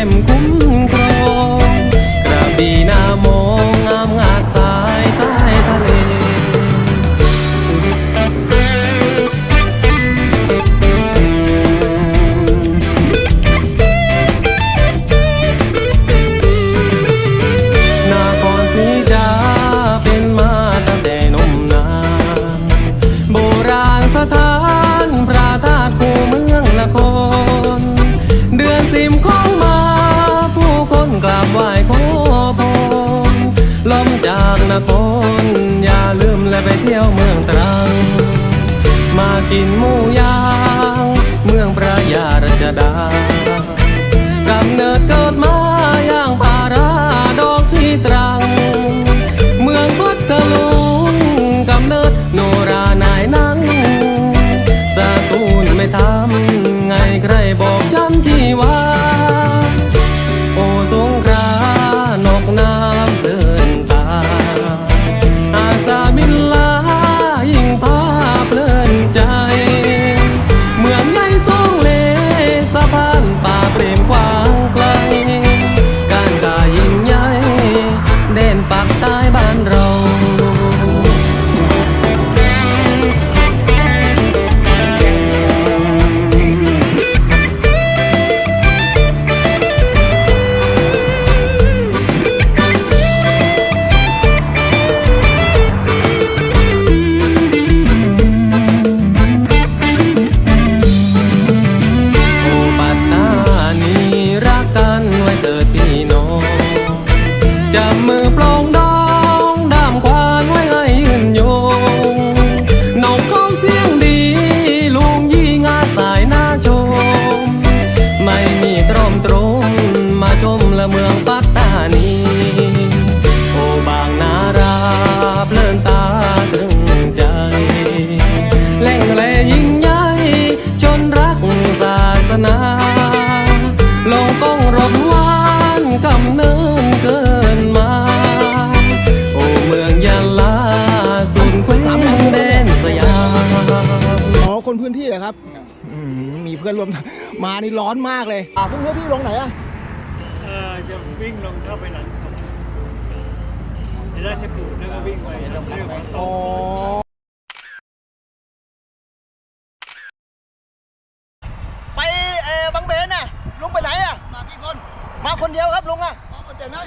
I'm good. นคร อย่าลืมและไปเที่ยวเมืองตรัง มากินหมูย่าง เมืองประยารัชดา ร่วมมานี่ร้อนมากเลยอ่าพรุ่งนี้พี่ลงไหนอะเอ่อจะวิ่งลงเข้าไปหลังสวนในราชกูดแล้วก็วิ่งไปทางเรื่องของโตอ๋อไปเออบางเบนน่ะลุงไปไหนอะ มากี่คนมาคนเดียวครับลุงอะ มาจากไหน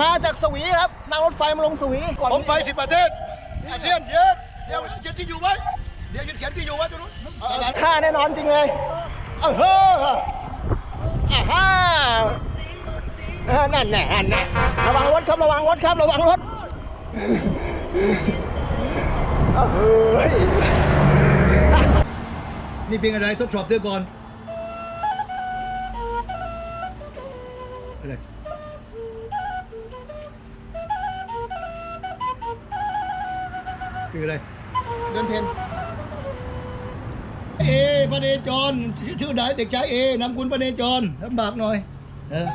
มาจากสวีครับนั่งรถไฟมาลงสวีก่อนผมไปสิบประเทศอาเซียนเยอะเดี๋ยวเขียนที่อยู่ไว้เดี๋ยวจะเขียนที่อยู่ไว้ตรงนู้นท่าแน่นอนจริงเลย เออเฮ้ออ่าฮ่าเออนั่นแน่นั่นแน่ระวังรถครับระวังรถครับระวังรถเอาเฮ้ยนี่เป็นอะไรทดสอบเธอก่อนอะไรเป็นอะไรเดินเพนเอ พระเนจรชื่อไหนเด็กชายเอนำคุณพระเนจรลำบากหน่อยเออ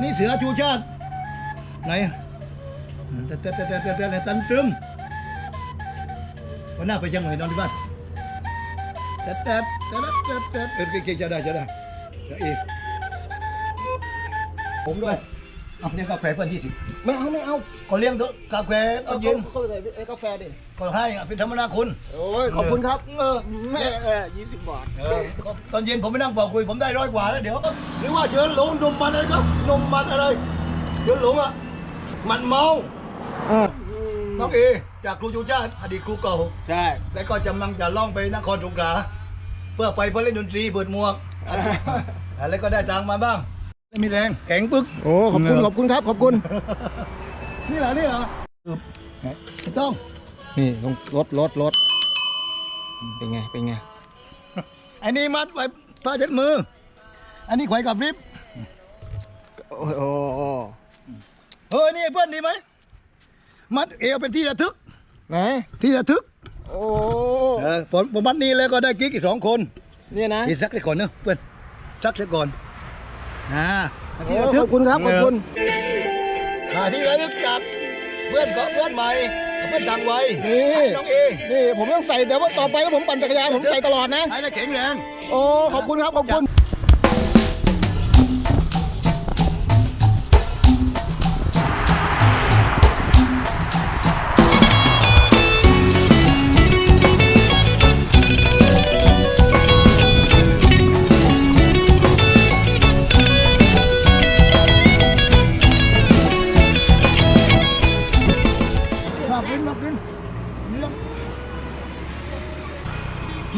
นี่เสือชูชาติ ไหนแต่แต่แต่แต่แต่แต่ตันตรึมวันหน้าไปเชียงใหม่นอนที่บ้านแต่แต่แต่แต่แต่เออเก่งจะได้จะได้เอผมด้วย เอาเลี้ยงกาแฟเพื่อนที่สิไม่เอาไม่เอาก็เลี้ยงกาแฟตอนเย็นเขาเลยไอ้กาแฟดิก็ให้อะเป็นธรรมนาคุณโอ้ยขอบคุณครับเออแม่เออยี่สิบบาทเออก็ตอนเย็นผมไปนั่งบอกคุยผมได้ร้อยกว่าแล้วเดี๋ยวหรือว่าเชิญหลงนมมันอะไรครับนมมันอะไรเชิญหลงอะมันเมาเออน้องเอจากครูชูชาติอดีตครูเก่าใช่แล้วก็กำลังจะล่องไปนครสงขลาเพื่อไปเพื่อเล่นดนตรีเปิดหมวกแล้วก็ได้ตังค์มาบ้างไม่มีแรงแข็งปึ๊กโอ้ขอบคุณขอบคุณครับ ขอบคุณ นี่เหรอนี่เหรอไม่ต้อง นี่ลงรถรถรถเป็นไงเป็นไงอันนี้มัดไว้ผ้าเช็ดมือ อันนี้ไขว้กับริบโอ้โหเฮ้ยนี่เพื่อนดีไหมมัดเอวเป็นที่ระทึกไหนที่ระทึก โอ้เออผมผมมัดนี้แล้วก็ได้กิ๊กอีกสองคน เนี่ยนะอีกสักเลยก่อนเนอะเพื่อนสักเลยก่อน อ่าโอ้ขอบคุณครับขอบคุณอ่าที่ระลึกจากเพื่อนก็เพื่อนใหม่กับเพื่อนต่างวัยนี่ให้น้องเอนี่ผมต้องใส่แต่ว่าต่อไปถ้าผมปั่นจักรยานผมใส่ตลอดนะ ให้ได้แข็งแรง โอ้ขอบคุณครับขอบคุณ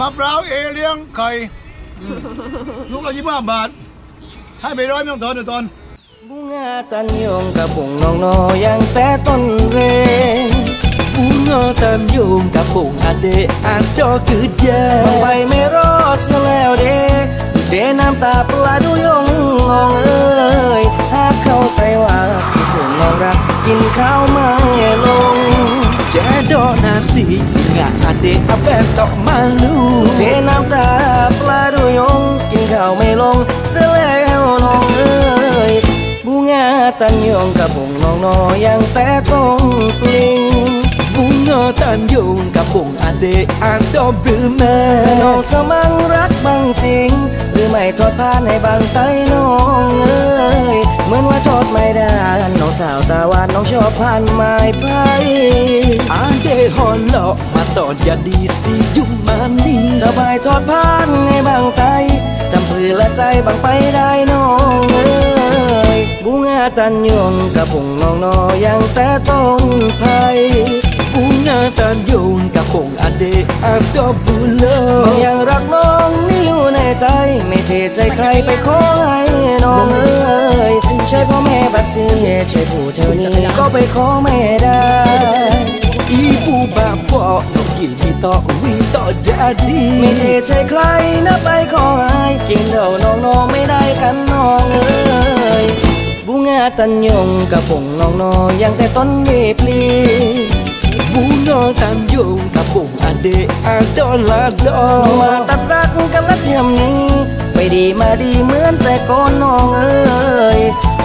ะพร้าวเอเลี้ยงไข่อืมลูกละยี่สิบห้าบาท ให้ไปร้อยไม่ต้องทอนเดี๋ยวทอน บุงาตันยงกับบุงน้องนอยังแต่ต้นเรง bunga tanjung kapung adik ada kerja ไปไม่รอดซะแล้วเด้ เดน้ำตาปลาดูยงงองเอ้ยหากเขาใส่ว่าคิดถึงน้องรักกินข้าวไม่ลง Cedok nasi Ngak adik abang tok malu เทน้ำตาปลาดูยง กินข้าวไม่ลงเสียแล้วน้องเอ้ยบูงาตันยงกับผงน้องนอยังแต่ต้องปลิง Bunga tanjung kapung adik ada bermeh ถ้าน้องสมังรักบางจริง หรือไม่ทอดผ้านให้บางไตน้องเอ้ยเหมือนว่าทอดไม่ได้น้องสาวตาหวานน้องชอบผ่านไม้ไผ่ Adik holok mata jadi si jum manis สบายทอดผ่านให้บางไตจำเพือและใจบางไปได้น้องเอ้ยบูงาตันยงกับผงน้องนอยังแต่ต้องไผ่ Bunga tanjung kapung adik ada บางอ bulan ย่างรักน้องนี่อยู่ในใจ ไม่เทใจใครไปขอให้น้องเอ้ยใช่พ่อแม่บัดเสียใช่ผู้เท่านี้ก็ไปขอไม่ได้ Ibu bapak nak gini tak wi tak jadi ไม่เทใช่ใครนะไปขอให้กินเดาน้องน้องไม่ได้กันน้องเอ้ยบูงาตันยงกับผงน้องนอยังแต่ต้นเวปลี Bunga tanjung kapung adik ada น้องมา lada ตัดรักกันละเทียมนี้ไปดีมาดีเหมือนแต่ก่อนน้องเอ้ย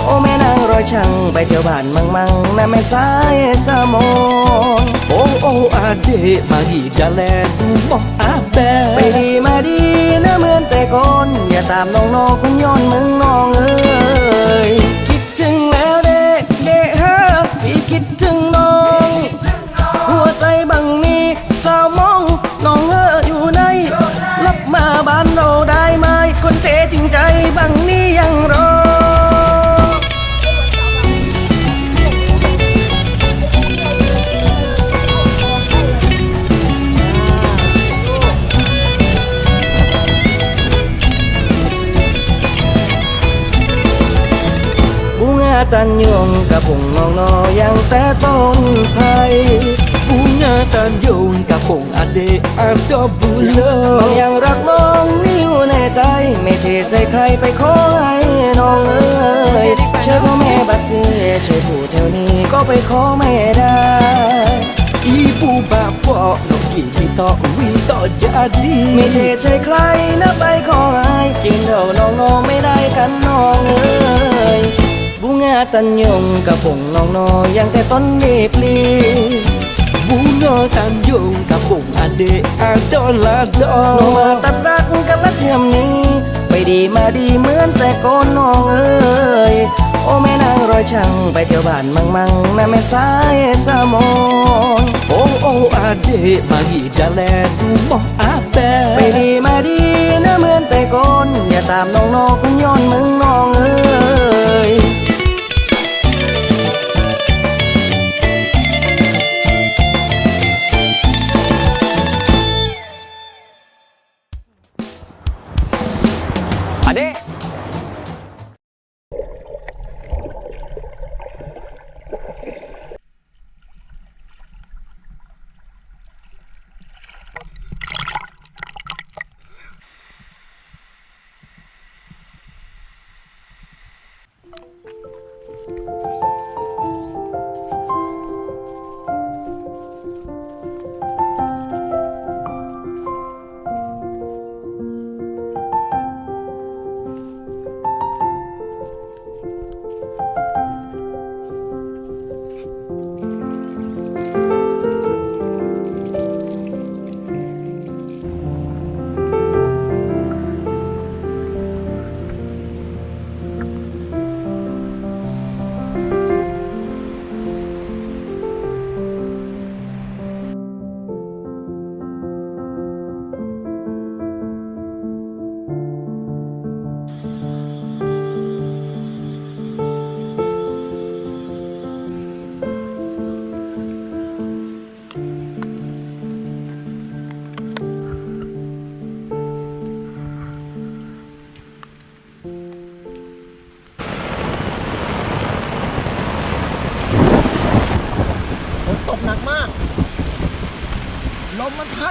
โอ้แม่นางรอยช่างไปเที่ยวบ้านมังมังๆนะแม่สายสมอง Oh oh adik mari jalan rumah ไป abang ดีมาดีนะเหมือนแต่ก่อนอย่าตามน้องนอคนย้อนมึงน้องเอ้ย ตันยงกับผงนองนอยังแต่ต้นไผ่ Bunga tanjung kapung adik ada น้องยังรักน้องนี่อยู่ในใจ ไม่เทใจใครไปขอให้น้องเอ้ยเชื่อพ่อแม่บัดเสียเชื่อผู้เท่านี้ก็ไปขอไม่ได้ Ibu bapak nak gini tak wi tak jadi ไม่เทใช่ใครนะไปขอให้กินเดาน้องน้องไม่ได้กันน้องเอ้ย บูงาตันยงกับผงน้องนอยังแต่ต้นเวปลี Bunga tanjung kapung adik ada น้องมาตัดรักกันละเทียมนี้ ไปดีมาดีเหมือนแต่ก่อนน้องเอ้ยโอ้แม่นางรอยช่างไปเที่ยวบ้านมังมังๆนะแม่สายสมอง Oh oh adik mari jalan rumah ไป abang ดีมาดีนะเหมือนแต่ก่อนอย่าตามน้องนอคนย้อนมึงน้อง มมันพัด